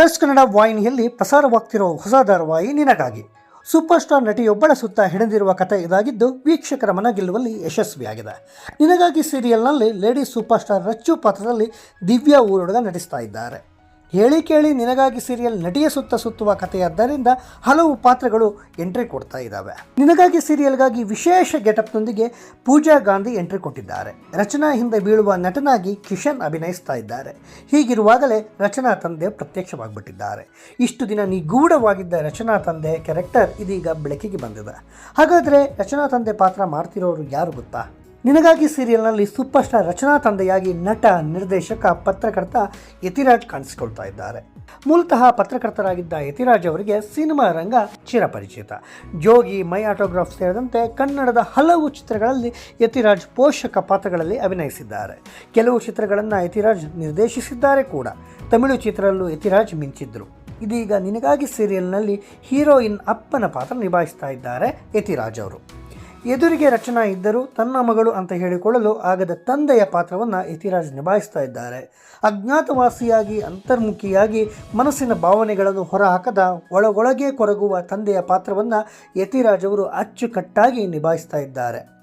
Colours Kannada ವಾಹಿನಿಯಲ್ಲಿ ಪ್ರಸಾರವಾಗ್ತಿರೋ ಹೊಸ ಧಾರಾವಾಹಿ ನಿನಗಾಗಿ. ಸೂಪರ್ ಸ್ಟಾರ್ ನಟಿಯೊಬ್ಬಳ ಸುತ್ತ ಹೆಣೆದಿರುವ ಕಥೆ ಇದಾಗಿದ್ದು, ವೀಕ್ಷಕರ ಮನ ಗೆಲ್ಲುವಲ್ಲಿ ಯಶಸ್ವಿಯಾಗಿದೆ. ನಿನಗಾಗಿ ಸೀರಿಯಲ್ನಲ್ಲಿ ಲೇಡಿ ಸೂಪರ್ ಸ್ಟಾರ್ ರಚ್ಚು ಪಾತ್ರದಲ್ಲಿ ದಿವ್ಯಾ ಊರೊಡಗ ನಟಿಸ್ತಾ ಇದ್ದಾರೆ. ಹೇಳಿ ಕೇಳಿ ನಿನಗಾಗಿ ಸೀರಿಯಲ್ ನಟಿಯ ಸುತ್ತ ಸುತ್ತುವ ಕಥೆಯಾದ್ದರಿಂದ ಹಲವು ಪಾತ್ರಗಳು ಎಂಟ್ರಿ ಕೊಡ್ತಾ ಇದ್ದಾವೆ ನಿನಗಾಗಿ ಸೀರಿಯಲ್ಗಾಗಿ ವಿಶೇಷ ಗೆಟಪ್ನೊಂದಿಗೆ ಪೂಜಾ ಗಾಂಧಿ ಎಂಟ್ರಿ ಕೊಟ್ಟಿದ್ದಾರೆ. ರಚನಾ ಹಿಂದೆ ಬೀಳುವ ನಟನಾಗಿ ಕಿಶನ್ ಅಭಿನಯಿಸ್ತಾ ಇದ್ದಾರೆ. ಹೀಗಿರುವಾಗಲೇ ರಚನಾ ತಂದೆ ಪ್ರತ್ಯಕ್ಷವಾಗಿಬಿಟ್ಟಿದ್ದಾರೆ. ಇಷ್ಟು ದಿನ ನಿಗೂಢವಾಗಿದ್ದ ರಚನಾ ತಂದೆ ಕ್ಯಾರೆಕ್ಟರ್ ಇದೀಗ ಬೆಳಕಿಗೆ ಬಂದಿದೆ. ಹಾಗಾದರೆ ರಚನಾ ತಂದೆ ಪಾತ್ರ ಮಾಡ್ತಿರೋರು ಯಾರು ಗೊತ್ತಾ? ನಿನಗಾಗಿ ಸೀರಿಯಲ್ನಲ್ಲಿ ಸೂಪರ್ ಸ್ಟಾರ್ ರಚನಾ ತಂದೆಯಾಗಿ ನಟ, ನಿರ್ದೇಶಕ, ಪತ್ರಕರ್ತ ಯತಿರಾಜ್ ಕಾಣಿಸಿಕೊಳ್ತಾ ಇದ್ದಾರೆ. ಮೂಲತಃ ಪತ್ರಕರ್ತರಾಗಿದ್ದ ಯತಿರಾಜ್ ಅವರಿಗೆ ಸಿನಿಮಾ ರಂಗ ಚಿರಪರಿಚಿತ. ಜೋಗಿ, ಮೈ ಆಟೋಗ್ರಾಫ್ ಸೇರಿದಂತೆ ಕನ್ನಡದ ಹಲವು ಚಿತ್ರಗಳಲ್ಲಿ ಯತಿರಾಜ್ ಪೋಷಕ ಪಾತ್ರಗಳಲ್ಲಿ ಅಭಿನಯಿಸಿದ್ದಾರೆ. ಕೆಲವು ಚಿತ್ರಗಳನ್ನು ಯತಿರಾಜ್ ನಿರ್ದೇಶಿಸಿದ್ದಾರೆ ಕೂಡ. ತಮಿಳು ಚಿತ್ರದಲ್ಲೂ ಯತಿರಾಜ್ ಮಿಂಚಿದ್ರು. ಇದೀಗ ನಿನಗಾಗಿ ಸೀರಿಯಲ್ನಲ್ಲಿ ಹೀರೋಯಿನ್ ಅಪ್ಪನ ಪಾತ್ರ ನಿಭಾಯಿಸ್ತಾ ಇದ್ದಾರೆ ಯತಿರಾಜ್ ಅವರು. ಎದುರಿಗೆ ರಚನಾ ಇದ್ದರೂ ತನ್ನ ಮಗಳು ಅಂತ ಹೇಳಿಕೊಳ್ಳಲು ಆಗದ ತಂದೆಯ ಪಾತ್ರವನ್ನು ಯತಿರಾಜ್ ನಿಭಾಯಿಸ್ತಾ ಇದ್ದಾರೆ. ಅಜ್ಞಾತವಾಸಿಯಾಗಿ, ಅಂತರ್ಮುಖಿಯಾಗಿ ಮನಸ್ಸಿನ ಭಾವನೆಗಳನ್ನು ಹೊರಹಾಕದ ಒಳಗೊಳಗೆ ಕೊರಗುವ ತಂದೆಯ ಪಾತ್ರವನ್ನು ಯತಿರಾಜ್ ಅವರು ಅಚ್ಚುಕಟ್ಟಾಗಿ ನಿಭಾಯಿಸ್ತಾ ಇದ್ದಾರೆ.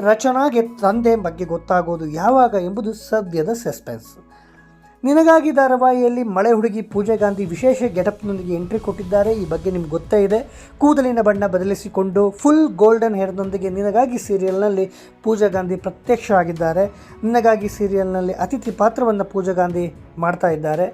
ರಚನಾಗೆ ತಂದೆ ಬಗ್ಗೆ ಗೊತ್ತಾಗೋದು ಯಾವಾಗ ಎಂಬುದು ಸದ್ಯದ ಸಸ್ಪೆನ್ಸ್. ನಿನಗಾಗಿ ಧಾರಾವಾಹಿಯಲ್ಲಿ ಮಳೆ ಹುಡುಗಿ ಪೂಜಾ ಗಾಂಧಿ ವಿಶೇಷ ಗೆಟಪ್ನೊಂದಿಗೆ ಎಂಟ್ರಿ ಕೊಟ್ಟಿದ್ದಾರೆ. ಈ ಬಗ್ಗೆ ನಿಮ್ಗೆ ಗೊತ್ತೇ ಇದೆ. ಕೂದಲಿನ ಬಣ್ಣ ಬದಲಿಸಿಕೊಂಡು ಫುಲ್ ಗೋಲ್ಡನ್ ಹೇರ್ನೊಂದಿಗೆ ನಿನಗಾಗಿ ಸೀರಿಯಲ್ನಲ್ಲಿ ಪೂಜಾ ಗಾಂಧಿ ಪ್ರತ್ಯಕ್ಷ ಆಗಿದ್ದಾರೆ ನಿನಗಾಗಿ ಸೀರಿಯಲ್ನಲ್ಲಿ ಅತಿಥಿ ಪಾತ್ರವನ್ನು ಪೂಜಾ ಗಾಂಧಿ ಮಾಡ್ತಾ ಇದ್ದಾರೆ.